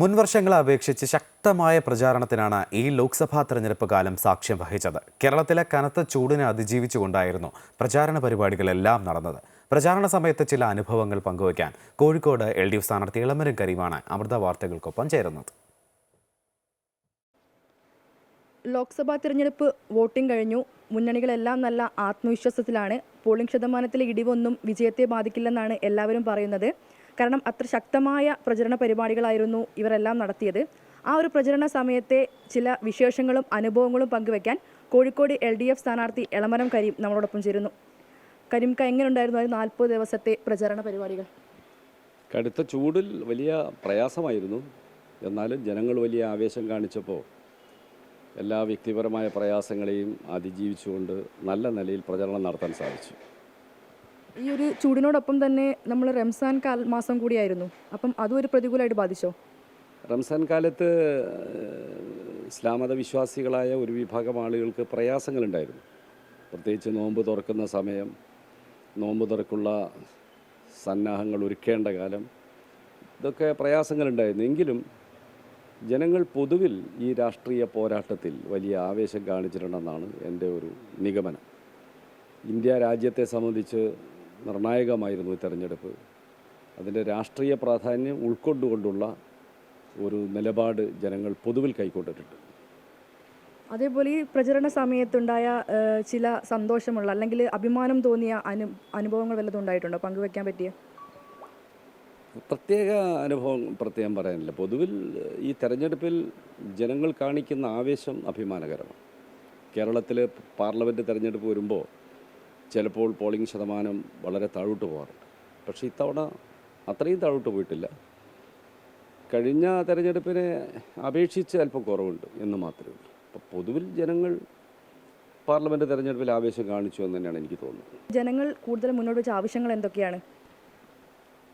മുൻവർഷങ്ങളെ അപേക്ഷിച്ച് ശക്തമായ പ്രചാരണത്തിനാണ് ഈ ലോക്സഭാ തെരഞ്ഞെടുപ്പ് കാലം സാക്ഷ്യം വഹിച്ചത്. കേരളത്തിലെ കനത്ത ചൂടിനെ അതിജീവിച്ചുകൊണ്ടായിരുന്നു പ്രചാരണ പരിപാടികളെല്ലാം നടന്നത്. പ്രചാരണ സമയത്ത് ചില അനുഭവങ്ങൾ പങ്കുവയ്ക്കാൻ കോഴിക്കോട് എൽ ഡി എഫ് സ്ഥാനാർത്ഥി ഇളമരം കരീമാണ് അമൃത വാർത്തകൾക്കൊപ്പം ചേരുന്നത്. ലോക്സഭാ തിരഞ്ഞെടുപ്പ് വോട്ടിംഗ് കഴിഞ്ഞു. മുന്നണികളെല്ലാം നല്ല ആത്മവിശ്വാസത്തിലാണ്. പോളിംഗ് ശതമാനത്തിലെ ഇടിവൊന്നും വിജയത്തെ ബാധിക്കില്ലെന്നാണ് എല്ലാവരും പറയുന്നത്. കാരണം അത്ര ശക്തമായ പ്രചരണ പരിപാടികളായിരുന്നു ഇവരെല്ലാം നടത്തിയത്. ആ ഒരു പ്രചരണ സമയത്തെ ചില വിശേഷങ്ങളും അനുഭവങ്ങളും പങ്കുവെക്കാൻ കോഴിക്കോട് എൽ ഡി എഫ് സ്ഥാനാർത്ഥി എളമരം കരീം നമ്മളോടൊപ്പം ചേരുന്നു. കരീംക്ക എങ്ങനെയുണ്ടായിരുന്നു ആ നാൽപ്പത് ദിവസത്തെ പ്രചരണ പരിപാടികൾ? കടുത്ത ചൂടിൽ വലിയ പ്രയാസമായിരുന്നു. എന്നാലും ജനങ്ങൾ വലിയ ആവേശം കാണിച്ചപ്പോൾ എല്ലാ വ്യക്തിപരമായ പ്രയാസങ്ങളെയും അതിജീവിച്ചുകൊണ്ട് നല്ല നിലയിൽ പ്രചരണം നടത്താൻ സാധിച്ചു. ഈ ഒരു ചൂടിനോടൊപ്പം തന്നെ നമ്മൾ റംസാൻ കാൽ മാസം കൂടിയായിരുന്നു. അപ്പം അതും ഒരു പ്രതികൂലമായിട്ട് ബാധിച്ചോ? റംസാൻ കാലത്ത് ഇസ്ലാമത വിശ്വാസികളായ ഒരു വിഭാഗം ആളുകൾക്ക് പ്രയാസങ്ങളുണ്ടായിരുന്നു. പ്രത്യേകിച്ച് നോമ്പ് തുറക്കുന്ന സമയം നോമ്പ് തുറക്കുള്ള സന്നാഹങ്ങൾ ഒരുക്കേണ്ട കാലം ഇതൊക്കെ പ്രയാസങ്ങളുണ്ടായിരുന്നു. എങ്കിലും ജനങ്ങൾ പൊതുവിൽ ഈ രാഷ്ട്രീയ പോരാട്ടത്തിൽ വലിയ ആവേശം കാണിച്ചിട്ടുണ്ടെന്നാണ് എന്റെ ഒരു നിഗമനം. ഇന്ത്യ രാജ്യത്തെ സംബന്ധിച്ച് നിർണായകമായിരുന്നു ഈ തെരഞ്ഞെടുപ്പ്. അതിന്റെ രാഷ്ട്രീയ പ്രാധാന്യം ഉൾക്കൊണ്ടുകൊണ്ടുള്ള ഒരു നിലപാട് ജനങ്ങൾ പൊതുവിൽ കൈക്കൊണ്ടിട്ടുണ്ട്. അതേപോലെ ഈ പ്രചരണ സമയത്തുണ്ടായ ചില സന്തോഷമുള്ള അല്ലെങ്കിൽ അഭിമാനം തോന്നിയ അനു അനുഭവങ്ങൾ വല്ലതും ഉണ്ടായിട്ടുണ്ടോ? പങ്കുവെക്കാൻ പറ്റിയ? പ്രത്യേക അനുഭവം പ്രത്യേകം പറയാനില്ല. പൊതുവിൽ ഈ തെരഞ്ഞെടുപ്പിൽ ജനങ്ങൾ കാണിക്കുന്ന ആവേശം അഭിമാനകരമാണ്. കേരളത്തിലെ പാർലമെന്റ് തെരഞ്ഞെടുപ്പ് വരുമ്പോൾ ചിലപ്പോൾ പോളിംഗ് ശതമാനം വളരെ താഴോട്ട് പോകാറുണ്ട്. പക്ഷേ ഇത്തവണ അത്രയും താഴോട്ട് പോയിട്ടില്ല. കഴിഞ്ഞ തെരഞ്ഞെടുപ്പിനെ അപേക്ഷിച്ച് അല്പം കുറവുണ്ട് എന്ന് മാത്രമേ ഉള്ളൂ. അപ്പോൾ പൊതുവിൽ ജനങ്ങൾ പാർലമെന്റ് തെരഞ്ഞെടുപ്പിൽ ആവേശം കാണിച്ചു എന്ന് തന്നെയാണ് എനിക്ക് തോന്നുന്നത്. ജനങ്ങൾ കൂടുതൽ മുന്നോട്ട് വെച്ച ആവശ്യങ്ങൾ എന്തൊക്കെയാണ്?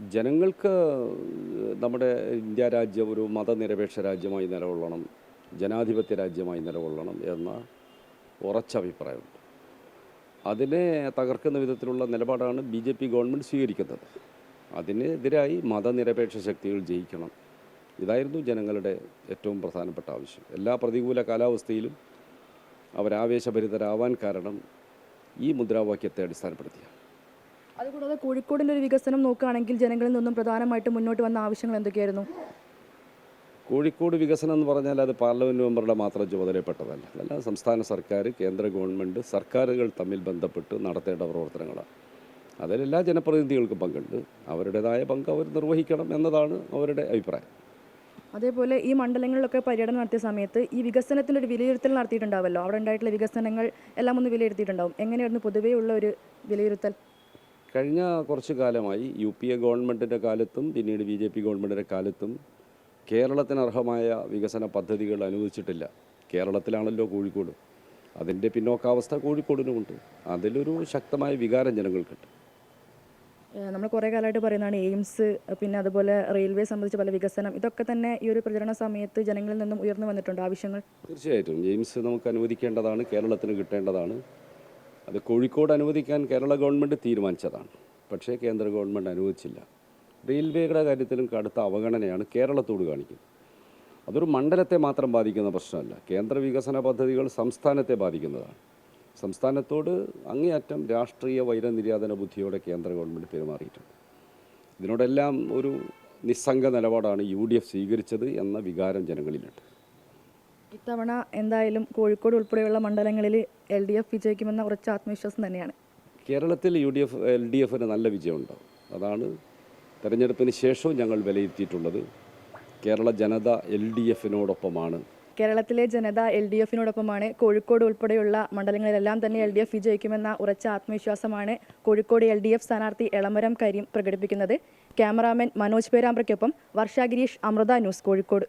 ജനങ്ങൾക്ക് നമ്മുടെ ഇന്ത്യ രാജ്യം ഒരു മതനിരപേക്ഷ രാജ്യമായി നിലകൊള്ളണം ജനാധിപത്യ രാജ്യമായി നിലകൊള്ളണം എന്ന ഉറച്ച അഭിപ്രായമുണ്ട്. അതിനെ തകർക്കുന്ന വിധത്തിലുള്ള നിലപാടാണ് ബി ജെ പി ഗവൺമെന്റ് സ്വീകരിക്കുന്നത്. അതിനെതിരായി മതനിരപേക്ഷ ശക്തികൾ ജയിക്കണം. ഇതായിരുന്നു ജനങ്ങളുടെ ഏറ്റവും പ്രധാനപ്പെട്ട ആവശ്യം. എല്ലാ പ്രതികൂല കാലാവസ്ഥയിലും അവരാവേശഭരിതരാവാൻ കാരണം ഈ മുദ്രാവാക്യത്തെ അടിസ്ഥാനപ്പെടുത്തിയാണ്. അതുകൂടാതെ കോഴിക്കോടിന്റെ ഒരു വികസനം നോക്കുകയാണെങ്കിൽ ജനങ്ങളിൽ നിന്നും പ്രധാനമായിട്ട് മുന്നോട്ട് വന്ന ആവശ്യങ്ങൾ എന്തൊക്കെയായിരുന്നു? കോഴിക്കോട് വികസനം എന്ന് പറഞ്ഞാൽ അത് പാർലമെന്റ് മെമ്പറുടെ മാത്രം ചുമതലപ്പെട്ടതല്ല. അതല്ല സംസ്ഥാന സർക്കാർ കേന്ദ്ര ഗവൺമെന്റ് സർക്കാരുകൾ തമ്മിൽ ബന്ധപ്പെട്ട് നടത്തേണ്ട പ്രവർത്തനങ്ങളാണ്. അതിലെല്ലാ ജനപ്രതിനിധികൾക്കും പങ്കുണ്ട്. അവരുടേതായ പങ്ക് അവർ നിർവഹിക്കണം എന്നതാണ് അവരുടെ അഭിപ്രായം. അതേപോലെ ഈ മണ്ഡലങ്ങളിലൊക്കെ പര്യടനം നടത്തിയ സമയത്ത് ഈ വികസനത്തിന്റെ ഒരു വിലയിരുത്തൽ നടത്തിയിട്ടുണ്ടാവല്ലോ? അവിടെ ഉണ്ടായിട്ടുള്ള വികസനങ്ങൾ എല്ലാം ഒന്ന് വിലയിരുത്തിയിട്ടുണ്ടാവും. എങ്ങനെയായിരുന്നു പൊതുവേ ഉള്ള ഒരു വിലയിരുത്തൽ? കഴിഞ്ഞ കുറച്ച് കാലമായി യു പി എ ഗവൺമെന്റിന്റെ കാലത്തും പിന്നീട് ബി ജെ പി ഗവൺമെന്റിന്റെ കാലത്തും കേരളത്തിന് അർഹമായ വികസന പദ്ധതികൾ അനുവദിച്ചിട്ടില്ല. കേരളത്തിലാണല്ലോ കോഴിക്കോട്. അതിന്റെ പിന്നോക്കാവസ്ഥ കോഴിക്കോടിനുമുണ്ട്. അതിലൊരു ശക്തമായ വികാരം ജനങ്ങൾക്കുണ്ട്. നമ്മൾ കുറേ കാലമായിട്ട് പറയുന്നതാണ് എയിംസ് പിന്നെ അതുപോലെ റെയിൽവേ സംബന്ധിച്ച് പല വികസനം ഇതൊക്കെ തന്നെ ഈ ഒരു പ്രചരണ സമയത്ത് ജനങ്ങളിൽ നിന്നും ഉയർന്നു വന്നിട്ടുണ്ട്. ആവശ്യങ്ങൾ? തീർച്ചയായിട്ടും. എയിംസ് നമുക്ക് അനുവദിക്കേണ്ടതാണ് കേരളത്തിന് കിട്ടേണ്ടതാണ്. അത് കോഴിക്കോട് അനുവദിക്കാൻ കേരള ഗവൺമെന്റ് തീരുമാനിച്ചതാണ്. പക്ഷേ കേന്ദ്ര ഗവൺമെന്റ് അനുവദിച്ചില്ല. റെയിൽവേയുടെ കാര്യത്തിലും കടുത്ത അവഗണനയാണ് കേരളത്തോട് കാണിക്കുന്നത്. അതൊരു മണ്ഡലത്തെ മാത്രം ബാധിക്കുന്ന പ്രശ്നമല്ല. കേന്ദ്ര വികസന പദ്ധതികൾ സംസ്ഥാനത്തെ ബാധിക്കുന്നതാണ്. സംസ്ഥാനത്തോട് അങ്ങേയറ്റം രാഷ്ട്രീയ വൈരനിര്യാതന ബുദ്ധിയോടെ കേന്ദ്ര ഗവൺമെന്റ് പെരുമാറിയിട്ടുണ്ട്. ഇതിനോടെല്ലാം ഒരു നിസ്സംഗ നിലപാടാണ് യു ഡി എഫ് സ്വീകരിച്ചത് എന്ന വികാരം ജനങ്ങളിലുണ്ട്. ഇത്തവണ എന്തായാലും കോഴിക്കോട് ഉൾപ്പെടെയുള്ള മണ്ഡലങ്ങളിൽ എൽ ഡി എഫ് വിജയിക്കുമെന്ന കുറച്ച് ആത്മവിശ്വാസം തന്നെയാണ്. കേരളത്തിൽ U D F L D എഫിന് നല്ല വിജയമുണ്ടാവും. അതാണ് തെരഞ്ഞെടുപ്പിന് ശേഷവും ഞങ്ങൾ വിലയിരുത്തിയിട്ടുള്ളത് കേരള ജനത എൽ ഡി എഫിനോടൊപ്പമാണ്. കേരളത്തിലെ ജനത എൽ ഡി എഫിനോടൊപ്പമാണ്. കോഴിക്കോട് ഉൾപ്പെടെയുള്ള മണ്ഡലങ്ങളിലെല്ലാം തന്നെ എൽ ഡി എഫ് വിജയിക്കുമെന്ന ഉറച്ച ആത്മവിശ്വാസമാണ് കോഴിക്കോട് എൽ ഡി എഫ് സ്ഥാനാർത്ഥി എളമരം കരീം പ്രകടിപ്പിക്കുന്നത്. ക്യാമറാമാൻ മനോജ് പേരാമ്പ്രയ്ക്കൊപ്പം വർഷ ഗിരീഷ് അമൃത ന്യൂസ് കോഴിക്കോട്.